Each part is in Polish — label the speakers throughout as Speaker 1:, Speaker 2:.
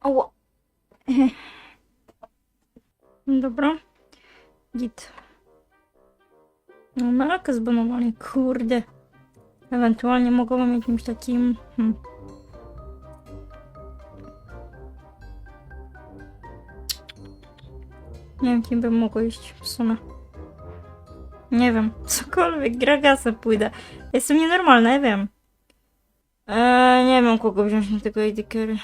Speaker 1: Ała. Dobra. Git. No, Malakę zbanowali, kurde. Ewentualnie mogą jakimś takim... Hmm. Nie wiem, kim bym mogło iść w sumie. Nie wiem, cokolwiek, Gragasa pójdę. Jestem nienormalna, ja wiem. Eee, nie wiem, kogo wziąć na tego Idikery.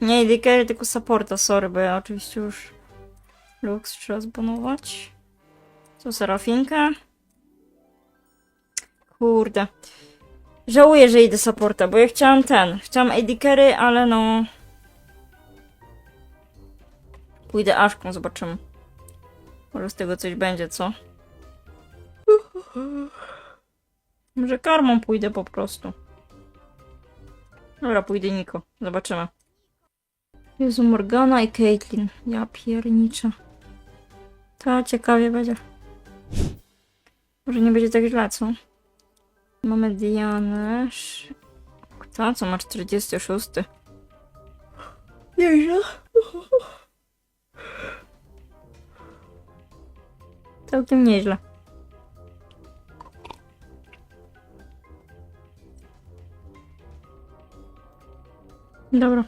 Speaker 1: Nie Idikery, tylko supporta, sorry, bo ja oczywiście już Lux trzeba zbanować. Co, Serafinka? Kurde. Żałuję, że idę supporta, bo ja chciałam ten. Chciałam AD carry, ale no... Pójdę Aszką, zobaczymy. Może z tego coś będzie, co? Może karmą pójdę po prostu. Dobra, pójdę Niko. Zobaczymy. Jezu, Morgana i Caitlyn. Ja pierniczę. To ciekawie będzie. Może nie będzie tak źle, co? Mamy Dianę. Kto? Co ma 46? Nieźle. Całkiem nieźle. Dobra.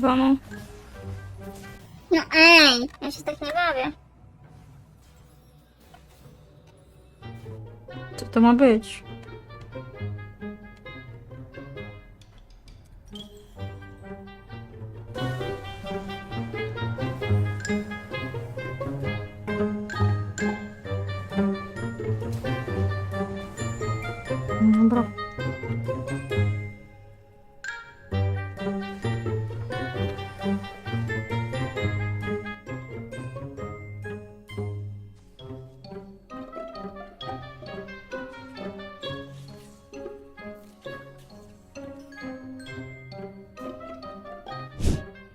Speaker 1: No.
Speaker 2: No ej, ja się tak nie bawię.
Speaker 1: Co to ma być?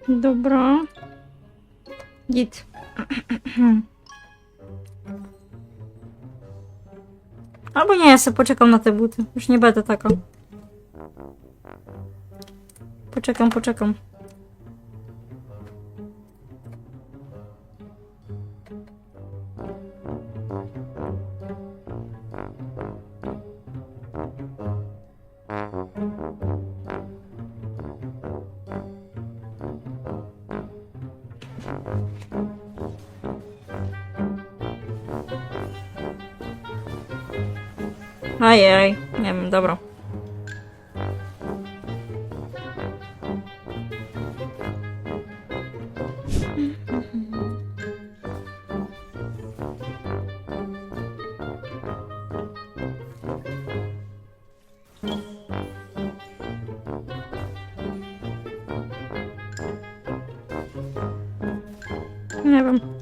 Speaker 1: Dobra. Git. Albo nie, ja sobie poczekam na te buty. Już nie będę taka. Poczekam, poczekam. Ajej, nie wiem, dobra. Nie wiem.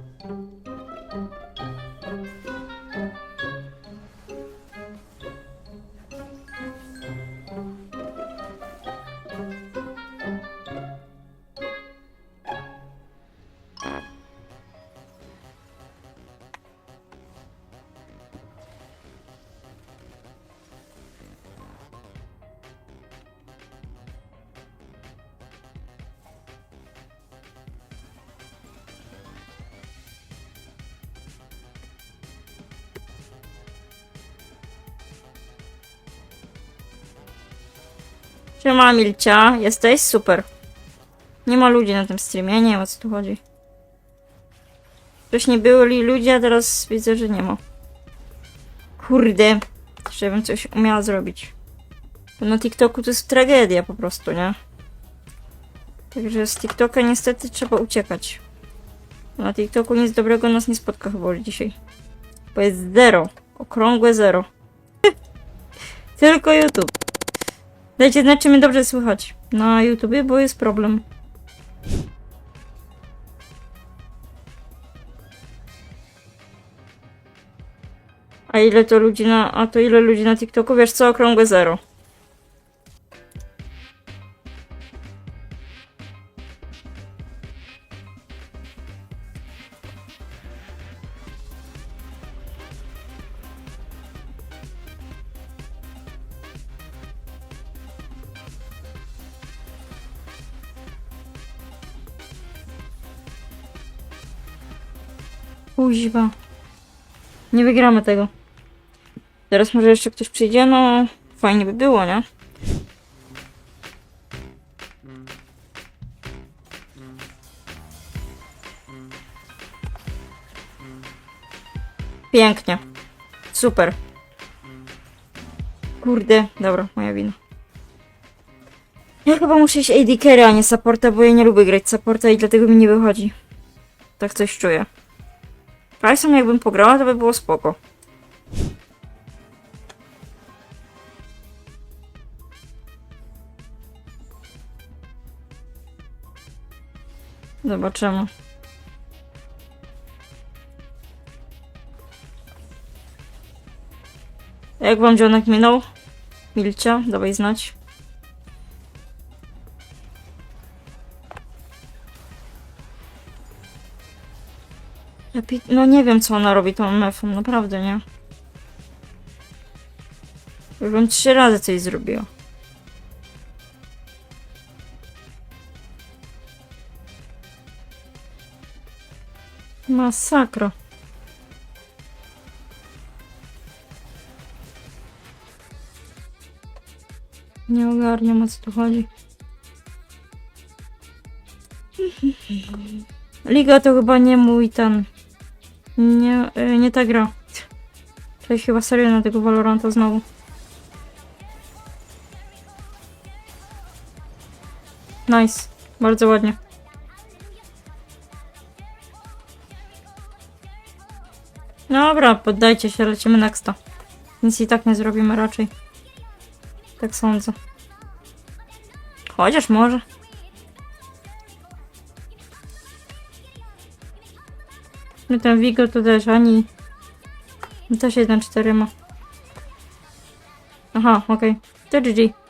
Speaker 1: Siema Milcia, jesteś? Super. Nie ma ludzi na tym streamie, nie wiem o co tu chodzi. Wcześniej byli ludzie, a teraz widzę, że nie ma. Kurde, jeszcze bym coś umiała zrobić. Na TikToku to jest tragedia po prostu, nie? Także z TikToka niestety trzeba uciekać. Na TikToku nic dobrego nas nie spotka chyba dzisiaj. Bo jest zero. Okrągłe zero. Tylko YouTube. Dajcie znać, czy mnie dobrze słychać na YouTubie, bo jest problem. A ile to ludzi na... A to ile ludzi na TikToku? Wiesz co? Okrągłe zero. Kuźwa. Nie wygramy tego. Teraz może jeszcze ktoś przyjdzie, no fajnie by było, nie? Pięknie. Super. Kurde, dobra, moja wina. Ja chyba muszę iść AD carry, a nie supporta, bo ja nie lubię grać supporta i dlatego mi nie wychodzi. Tak coś czuję. Price'em jakbym pograła, to by było spoko. Zobaczymy. Jak wam dzionek minął? Milcia, dawaj znać. No nie wiem, co ona robi tą mefą, naprawdę, nie? Już bym trzy razy coś zrobiła. Masakra. Nie ogarniam o co tu chodzi. Liga to chyba nie mój ten. Nie, y, nie ta gra. Cześć chyba serio na tego Valoranta znowu. Nice. Bardzo ładnie. Dobra, poddajcie się, lecimy nexta. Nic i tak nie zrobimy raczej. Tak sądzę. Chociaż może. No ten Vigo to też ani... Też 1-4 ma. Aha, okej. To GG.